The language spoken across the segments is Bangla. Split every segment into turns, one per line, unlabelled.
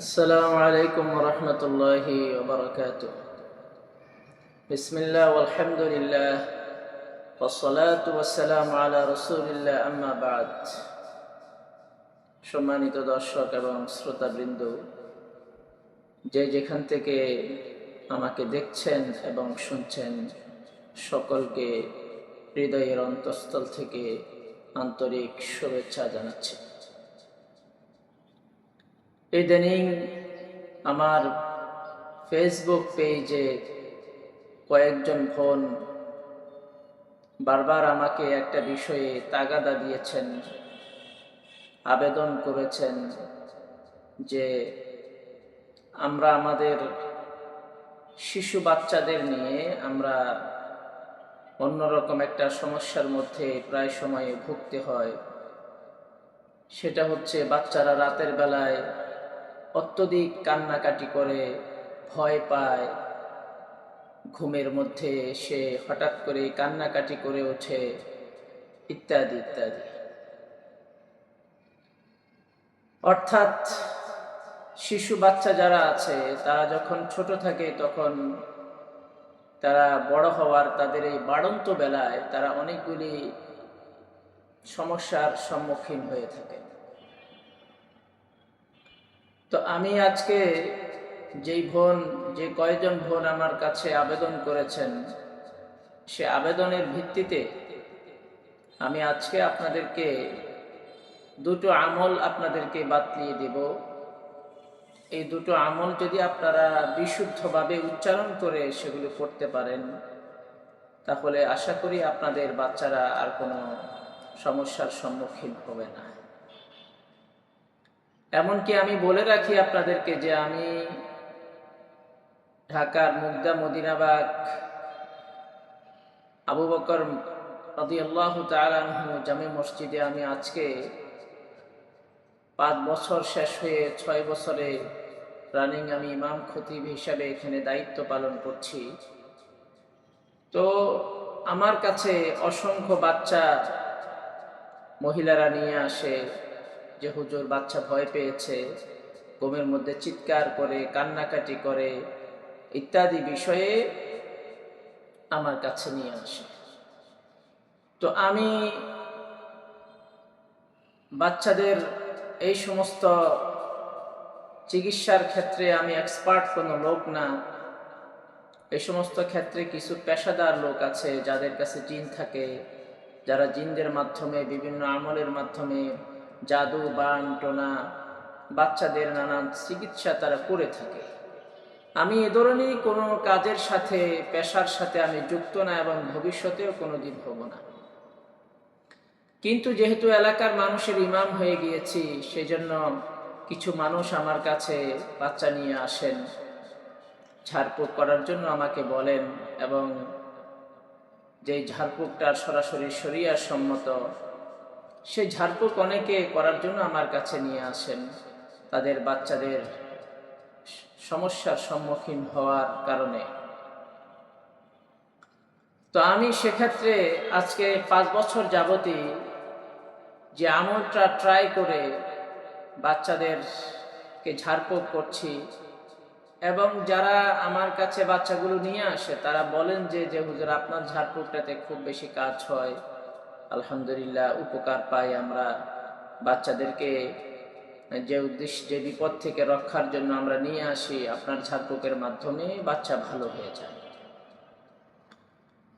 السلام عليكم ورحمة الله وبركاته بسم الله والحمد لله والصلاة والسلام على رسول الله أما بعد সম্মানিত দর্শক এবং শ্রোতাবৃন্দ যে যেখান থেকে আমাকে দেখছেন এবং শুনছেন সকলকে হৃদয়ের অন্তঃস্থল থেকে আন্তরিক শুভেচ্ছা জানাচ্ছি ইদানিং আমার ফেসবুক পেজে কয়েকজন ফোন বারবার আমাকে একটা বিষয়ে তাগাদা দিয়েছেন আবেদন করেছেন যে আমরা আমাদের শিশু বাচ্চাদের নিয়ে আমরা অন্যরকম একটা সমস্যার মধ্যে প্রায় সময়ে ভুগতে হয় সেটা হচ্ছে বাচ্চারা রাতের বেলায় অত্যধিক কান্নাকাটি করে ভয় পায় ঘুমের মধ্যে সে হঠাৎ করে কান্নাকাটি করে ওঠে ইত্যাদি ইত্যাদি অর্থাৎ শিশু বাচ্চা যারা আছে তারা যখন ছোট থাকে তখন তারা বড় হওয়ার তাদের এই বাড়ন্ত বেলায় তারা অনেকগুলি সমস্যার সম্মুখীন হয়ে থাকে তো আমি আজকে যেই বোন যে কয়জন বোন আমার কাছে আবেদন করেছেন সে আবেদনের ভিত্তিতে আমি আজকে আপনাদেরকে দুটো আমল আপনাদেরকে বাতলিয়ে দেব এই দুটো আমল যদি আপনারা বিশুদ্ধভাবে উচ্চারণ করে সেগুলো করতে পারেন তাহলে আশা করি আপনাদের বাচ্চারা আর কোনো সমস্যার সম্মুখীন হবে না এমনকি আমি বলে রাখি আপনাদেরকে যে আমি ঢাকার মুগদা মদিনাবাগ আবু বকর রদিয়াল্লাহ জামে মসজিদে আমি আজকে পাঁচ বছর শেষ হয়ে ছয় বছরে রানিং আমি ইমাম খতিব হিসাবে এখানে দায়িত্ব পালন করছি তো আমার কাছে অসংখ্য বাচ্চা মহিলারা নিয়ে আসে যে হুজুর বাচ্চা ভয় পেয়েছে গমের মধ্যে চিৎকার করে কান্নাকাটি করে ইত্যাদি বিষয়ে আমার কাছে নিয়ে আসে তো আমি বাচ্চাদের এই সমস্ত চিকিৎসার ক্ষেত্রে আমি এক্সপার্ট কোনো লোক না এই সমস্ত ক্ষেত্রে কিছু পেশাদার লোক আছে যাদের কাছে জিন থাকে যারা জিনদের মাধ্যমে বিভিন্ন আমলের মাধ্যমে জাদু বান টোনা বাচ্চাদের নানান চিকিৎসা তারা করে থাকে আমি এ ধরনের কোনো কাজের সাথে পেশার সাথে আমি যুক্ত না এবং ভবিষ্যতেও কোনো দিন হব না কিন্তু যেহেতু এলাকার মানুষের ইমাম হয়ে গিয়েছি সেজন্য কিছু মানুষ আমার কাছে বাচ্চা নিয়ে আসেন ঝাড়ফুঁক করার জন্য আমাকে বলেন এবং যে ঝাড়ফুঁকটা সরাসরি শরিয়ার সম্মত সেই ঝাড়ফুঁক অনেকে করার জন্য আমার কাছে নিয়ে আসেন তাদের বাচ্চাদের সমস্যার সম্মুখীন হওয়ার কারণে তো আমি সেক্ষেত্রে আজকে পাঁচ বছর যাবতই যে আমলটা ট্রাই করে বাচ্চাদেরকে ঝাড়পোক করছি এবং যারা আমার কাছে বাচ্চাগুলো নিয়ে আসে তারা বলেন যে যে হুজুর আপনার ঝাড়ফুঁকটাতে খুব বেশি কাজ হয় আলহামদুলিল্লাহ উপকার পাই আমরা বাচ্চাদেরকে যে উদ্দেশ্য যে বিপদ থেকে রক্ষার জন্য আমরা নিয়ে আসি আপনার ঝাড়ফুকের মাধ্যমে বাচ্চা ভালো হয়ে যায়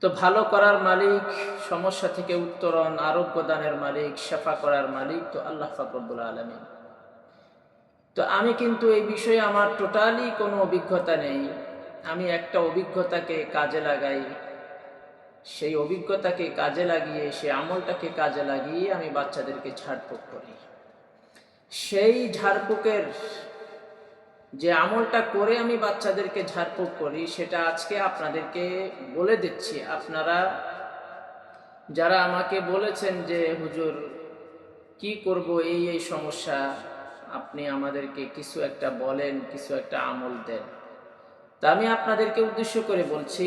তো ভালো করার মালিক সমস্যা থেকে উত্তরণ আরোগ্য দানের মালিক সেফা করার মালিক তো আল্লাহ ফাকরবুল আলমী তো আমি কিন্তু এই বিষয়ে আমার টোটালি কোনো অভিজ্ঞতা নেই আমি একটা অভিজ্ঞতাকে কাজে লাগাই সেই অভিজ্ঞতাকে কাজে লাগিয়ে সেই আমলটাকে কাজে লাগিয়ে আমি বাচ্চাদেরকে ঝাড়ফুঁক করি সেই ঝাড়ফুঁকের যে আমলটা করে আমি বাচ্চাদেরকে ঝাড়ফুঁক করি সেটা আজকে আপনাদেরকে বলে দিচ্ছি আপনারা যারা আমাকে বলেছেন যে হুজুর কি করব এই এই সমস্যা আপনি আমাদেরকে কিছু একটা বলেন কিছু একটা আমল দেন তা আমি আপনাদেরকে উদ্দেশ্য করে বলছি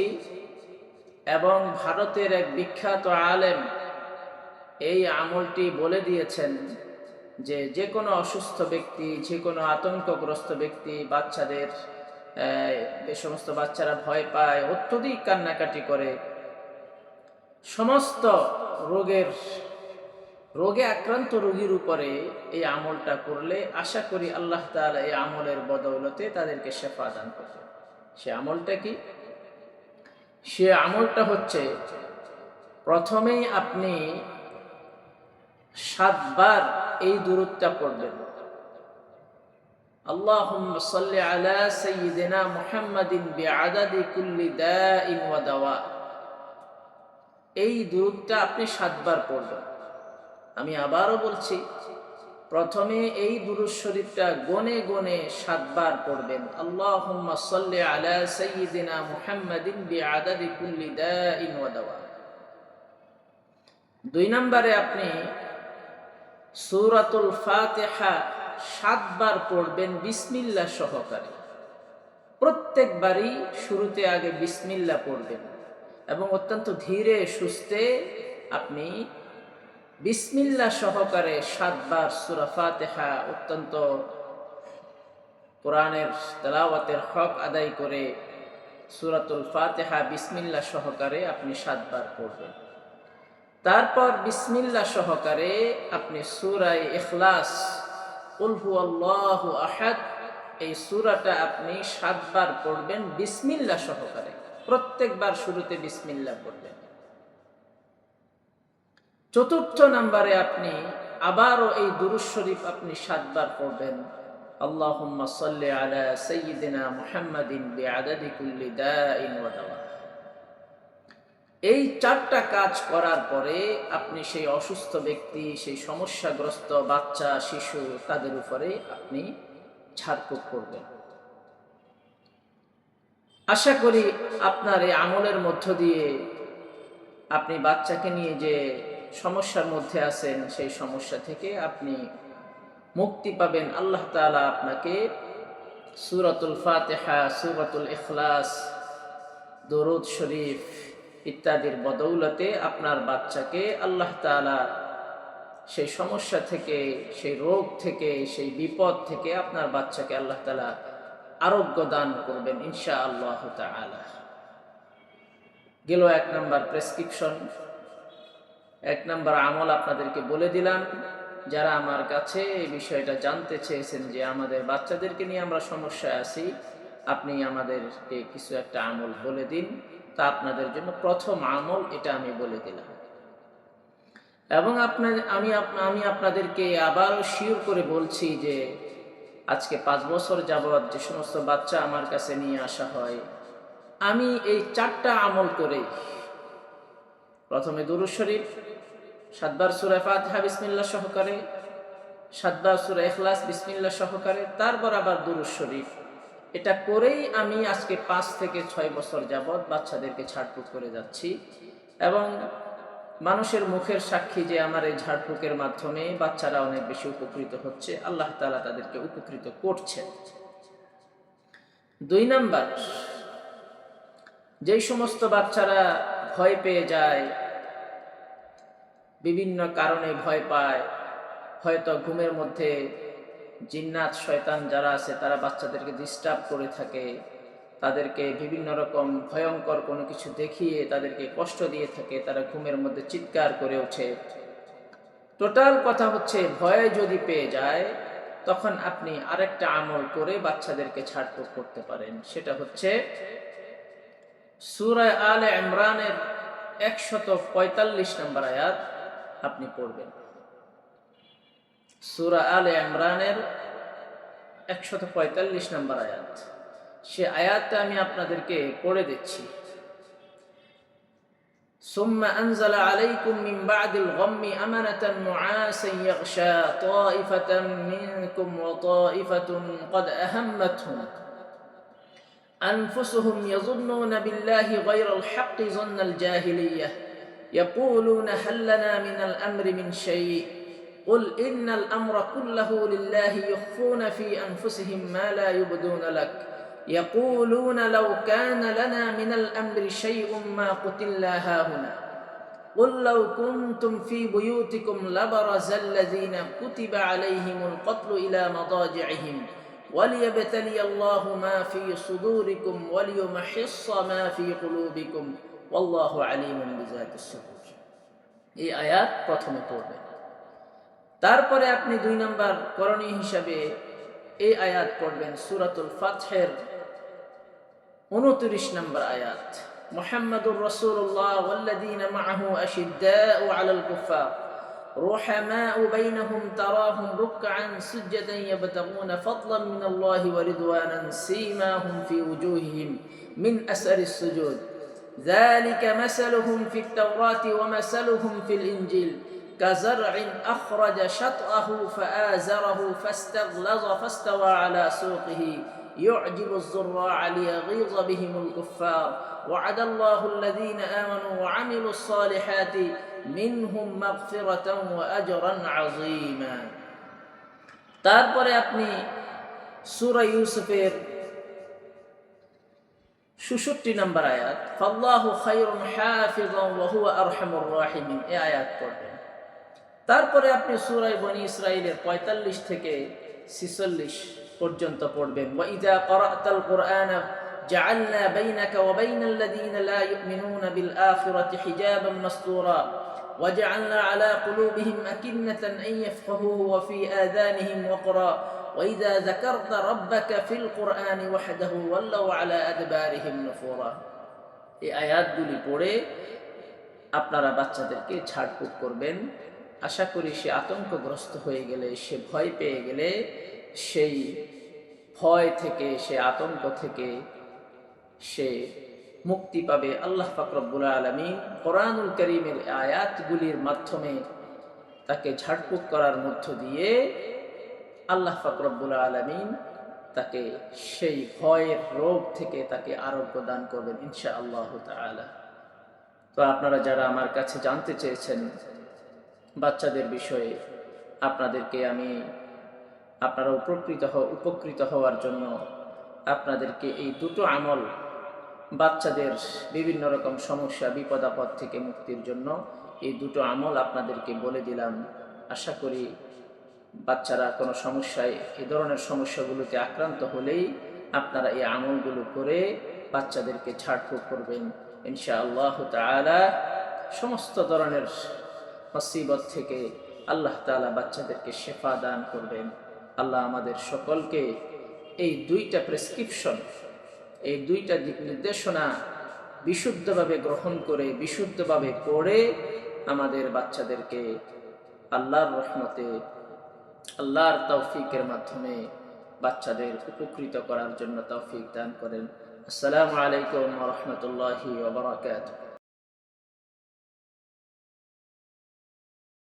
এবং ভারতের এক বিখ্যাত আলেম এই আমলটি বলে দিয়েছেন যে যে কোনো অসুস্থ ব্যক্তি যে কোনো আতঙ্কগ্রস্ত ব্যক্তি বাচ্চাদের এ সমস্ত বাচ্চারা ভয় পায় অত্যধিক কান্নাকাটি করে সমস্ত রোগের রোগে আক্রান্ত রোগীর উপরে এই আমলটা করলে আশা করি আল্লাহ তালা এই আমলের বদৌলতে তাদেরকে সেফা দান করবে সে আমলটা কি সে আমলটা হচ্ছে প্রথমেই আপনি সাতবার এই দূরত্বটা পড়বেন اللهم صل على سيدنا محمد بعدد كل داء ودواء এই দূরত্বটা আপনি সাতবার পড়বেন আমি আবারও বলছি প্রথমে এই দুরুজ শরীফটা গনে গনে সাতবার পড়বেন আল্লাহ সাল্লি আলা সাইয়্যিদিনা দুই নম্বরে আপনি সুরাতুল ফাতেহা সাতবার পড়বেন বিসমিল্লা সহকারে প্রত্যেকবারই শুরুতে আগে বিসমিল্লা পড়বেন এবং অত্যন্ত ধীরে সুস্থে আপনি বিসমিল্লা সহকারে সাতবার সুরাফা ফাতেহা অত্যন্ত কোরআনের তেলাওয়াতের হক আদায় করে সুরাতুল ফাতেহা বিসমিল্লা সহকারে আপনি সাতবার পড়বেন তারপর বিসমিল্লা সহকারে আপনি সুরাই এখলাস উলহু আল্লাহ আহাদ এই সুরাটা আপনি সাতবার পড়বেন বিসমিল্লা সহকারে প্রত্যেকবার শুরুতে বিসমিল্লা পড়বেন চতুর্থ নাম্বারে আপনি আবারও এই দুরুজ শরীফ আপনি সাতবার পড়বেন এই চারটা কাজ করার পরে আপনি সেই অসুস্থ ব্যক্তি সেই সমস্যাগ্রস্ত বাচ্চা শিশু তাদের উপরে আপনি ছাড়ফুক করবেন আশা করি আপনার এই আমলের মধ্য দিয়ে আপনি বাচ্চাকে নিয়ে যে সমস্যার মধ্যে আছেন সেই সমস্যা থেকে আপনি মুক্তি পাবেন আল্লাহ তালা আপনাকে সুরাতুল ফাতেহা সুরাতুল ইখলাস দরুদ শরীফ ইত্যাদির বদৌলতে আপনার বাচ্চাকে আল্লাহ তালা সেই সমস্যা থেকে সেই রোগ থেকে সেই বিপদ থেকে আপনার বাচ্চাকে আল্লাহ তালা আরোগ্য দান করবেন ইনশা আল্লাহ তালা গেল এক নম্বর প্রেসক্রিপশন এক নম্বর আমল আপনাদেরকে বলে দিলাম যারা আমার কাছে এই বিষয়টা জানতে চেয়েছেন যে আমাদের বাচ্চাদেরকে নিয়ে আমরা সমস্যায় আছি আপনি আমাদেরকে কিছু একটা আমল বলে দিন তা আপনাদের জন্য প্রথম আমল এটা আমি বলে দিলাম এবং আপনার আমি আমি আপনাদেরকে আবারও শিওর করে বলছি যে আজকে পাঁচ বছর যাবৎ যে সমস্ত বাচ্চা আমার কাছে নিয়ে আসা হয় আমি এই চারটা আমল করে প্রথমে দুরুজ শরীফ সাতবার সুরা ফাতহা বিসমিল্লা সহকারে সাতবার সুরা এখলাস বিসমিল্লা সহকারে তারপর আবার দুরুজ শরীফ এটা করেই আমি আজকে পাঁচ থেকে ছয় বছর যাবৎ বাচ্চাদেরকে ছাড়ফুঁক করে যাচ্ছি এবং মানুষের মুখের সাক্ষী যে আমার এই ঝাড়ফুঁকের মাধ্যমে বাচ্চারা অনেক বেশি উপকৃত হচ্ছে আল্লাহ তালা তাদেরকে উপকৃত করছে দুই নাম্বার যেই সমস্ত বাচ্চারা ভয় পেয়ে যায় বিভিন্ন কারণে ভয় পায় হয়তো ঘুমের মধ্যে জিন্নাত শয়তান যারা আছে তারা বাচ্চাদেরকে ডিস্টার্ব করে থাকে তাদেরকে বিভিন্ন রকম ভয়ঙ্কর কোনো কিছু দেখিয়ে তাদেরকে কষ্ট দিয়ে থাকে তারা ঘুমের মধ্যে চিৎকার করে ওঠে টোটাল কথা হচ্ছে ভয় যদি পেয়ে যায় তখন আপনি আরেকটা আমল করে বাচ্চাদেরকে ছাড়পোক করতে পারেন সেটা হচ্ছে সুরায় আলে ইমরানের একশত পঁয়তাল্লিশ নম্বর আয়াত আপনি পড়বেন সুরা আলে ইমরানের একশত পঁয়তাল্লিশ নম্বর আয়াত সে আয়াতটা আমি আপনাদেরকে পড়ে দিচ্ছি ثم أنزل عليكم من بعد الغم أمنة نعاسا يغشى طائفة منكم وطائفة قد أهمتهم أنفسهم يظنون بالله غير الحق ظن الجاهلية يقولون هل لنا من الأمر من شيء قل إن الأمر كله لله يخفون في أنفسهم ما لا يبدون لك يقولون لو كان لنا من الأمر شيء ما قتلنا هاهنا قل لو كنتم في بيوتكم لبرز الذين كتب عليهم القتل إلى مضاجعهم وليبتلي الله ما في صدوركم وليمحص ما في قلوبكم والله عليم بذات الصدور এই আয়াত প্রথমে পড়বেন তারপরে আপনি দুই নাম্বার করণীয় হিসাবে এই আয়াত পড়বেন সুরাতুল ফাতহের উনত্রিশ নম্বর আয়াত মোহাম্মদুর রসুল্লাহ والذين معه أشداء على الكفار رحماء بينهم تراهم ركعا سجدا يبتغون فضلا من الله ورضوانا سيماهم في وجوههم من أثر السجود ذلك مثلهم في التوراة ومثلهم في الإنجيل كزرع أخرج شطأه فآزره فاستغلظ فاستوى على سوقه يعجب الزراع ليغيظ بهم الكفار وعد الله الذين آمنوا وعملوا الصالحات মিনহুম মাগফিরাতাও ওয়া আজরান আযীমা তারপরে আপনি সূরা ইউসুফের সুষট্টি নাম্বার আয়াত ফাল্লাহু খায়রুন হাফিজান ওয়া হুয়া আরহামুর রাহিমিন এই আয়াত পড়বেন তারপরে আপনি সূরা বনি ইসরাঈলের 45 থেকে 46 পর্যন্ত পড়বেন ওয়া ইযা ক্বরাতাল কুরআনা جعلنا بينك وبين الذين لا يؤمنون بالآخرة حجابا مستورا وجعلنا على قلوبهم أكنة أن يفقهوا وفي آذانهم وقرا وإذا ذكرت ربك في القرآن وحده ولوا على أدبارهم نفورا এই আয়াতগুলি পড়ে আপনারা বাচ্চাদেরকে ছাড়ফুট করবেন আশা করি সে আতঙ্কগ্রস্ত হয়ে গেলে সে ভয় পেয়ে গেলে সেই ভয় থেকে সে আতঙ্ক থেকে সে মুক্তি পাবে আল্লাহ ফাকরবুল আলমী কোরআনুল করিমের আয়াতগুলির মাধ্যমে তাকে ঝাড়ফুঁক করার মধ্য দিয়ে আল্লাহ ফাকরবুল আলমিন তাকে সেই ভয়ের রোগ থেকে তাকে আরোগ্য দান করবেন ইনশা আল্লাহ তো আপনারা যারা আমার কাছে জানতে চেয়েছেন বাচ্চাদের বিষয়ে আপনাদেরকে আমি আপনারা উপকৃত উপকৃত হওয়ার জন্য আপনাদেরকে এই দুটো আমল বাচ্চাদের বিভিন্ন রকম সমস্যা বিপদ আপদ থেকে মুক্তির জন্য এই দুটো আমল আপনাদেরকে বলে দিলাম আশা করি বাচ্চারা কোনো সমস্যায় এ ধরনের সমস্যাগুলোতে আক্রান্ত হলেই আপনারা এই আমলগুলো করে বাচ্চাদেরকে ছাড়ফুঁক করবেন ইনশা আল্লাহ তালা সমস্ত ধরনের মুসিবত থেকে আল্লাহ তালা বাচ্চাদেরকে শেফা দান করবেন আল্লাহ আমাদের সকলকে এই দুইটা প্রেসক্রিপশন এই দুইটা দিক নির্দেশনা বিশুদ্ধভাবে গ্রহণ করে বিশুদ্ধভাবে পড়ে আমাদের বাচ্চাদেরকে আল্লাহর রহমতে আল্লাহর তৌফিকের মাধ্যমে বাচ্চাদের উপকৃত করার জন্য তৌফিক দান করেন আসসালামু আলাইকুম রহমতুল্লাহি ওবরাকাতুহ